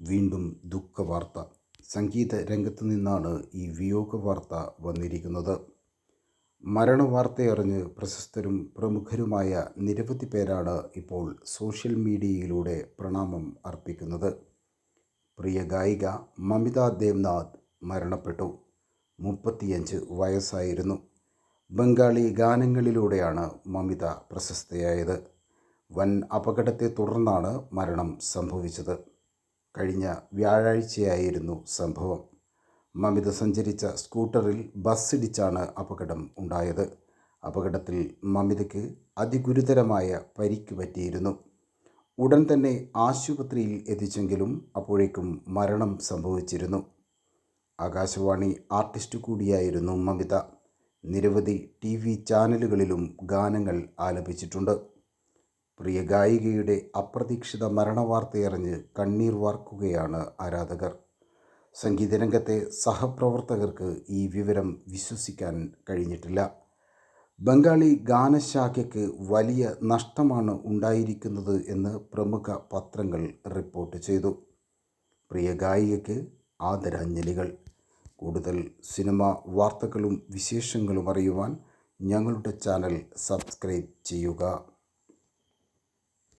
വീണ്ടും ദുഃഖവാർത്ത. സംഗീത രംഗത്തു നിന്നാണ് ഈ വിയോഗ വാർത്ത വന്നിരിക്കുന്നത്. മരണവാർത്തയറിഞ്ഞ് പ്രശസ്തരും പ്രമുഖരുമായ നിരവധി പേരാണ് ഇപ്പോൾ സോഷ്യൽ മീഡിയയിലൂടെ പ്രണാമം അർപ്പിക്കുന്നത്. പ്രിയ ഗായിക മമിത ദേവ്നാഥ് മരണപ്പെട്ടു. മുപ്പത്തിയഞ്ച് വയസ്സായിരുന്നു. ബംഗാളി ഗാനങ്ങളിലൂടെയാണ് മമിത പ്രശസ്തയായത്. വൻ അപകടത്തെ തുടർന്നാണ് മരണം സംഭവിച്ചത്. കഴിഞ്ഞ വ്യാഴാഴ്ചയായിരുന്നു സംഭവം. മമിത സഞ്ചരിച്ച സ്കൂട്ടറിൽ ബസ്സിടിച്ചാണ് അപകടം ഉണ്ടായത്. അപകടത്തിൽ മമിതയ്ക്ക് അതിഗുരുതരമായ പരിക്ക് പറ്റിയിരുന്നു. ഉടൻ തന്നെ ആശുപത്രിയിൽ എത്തിച്ചെങ്കിലും അപ്പോഴേക്കും മരണം സംഭവിച്ചിരുന്നു. ആകാശവാണി ആർട്ടിസ്റ്റ് കൂടിയായിരുന്നു മമിത. നിരവധി ടി വി ചാനലുകളിലും ഗാനങ്ങൾ ആലപിച്ചിട്ടുണ്ട്. പ്രിയ ഗായികയുടെ അപ്രതീക്ഷിത മരണവാർത്തയറിഞ്ഞ് കണ്ണീർ വാർക്കുകയാണ് ആരാധകർ. സംഗീതരംഗത്തെ സഹപ്രവർത്തകർക്ക് ഈ വിവരം വിശ്വസിക്കാൻ കഴിഞ്ഞിട്ടില്ല. ബംഗാളി ഗാനശാഖയ്ക്ക് വലിയ നഷ്ടമാണ് ഉണ്ടായിരിക്കുന്നത് എന്ന് പ്രമുഖ പത്രങ്ങൾ റിപ്പോർട്ട് ചെയ്തു. പ്രിയ ഗായികയ്ക്ക് ആദരാഞ്ജലികൾ. കൂടുതൽ സിനിമ വാർത്തകളും വിശേഷങ്ങളും അറിയുവാൻ ഞങ്ങളുടെ ചാനൽ സബ്സ്ക്രൈബ് ചെയ്യുക.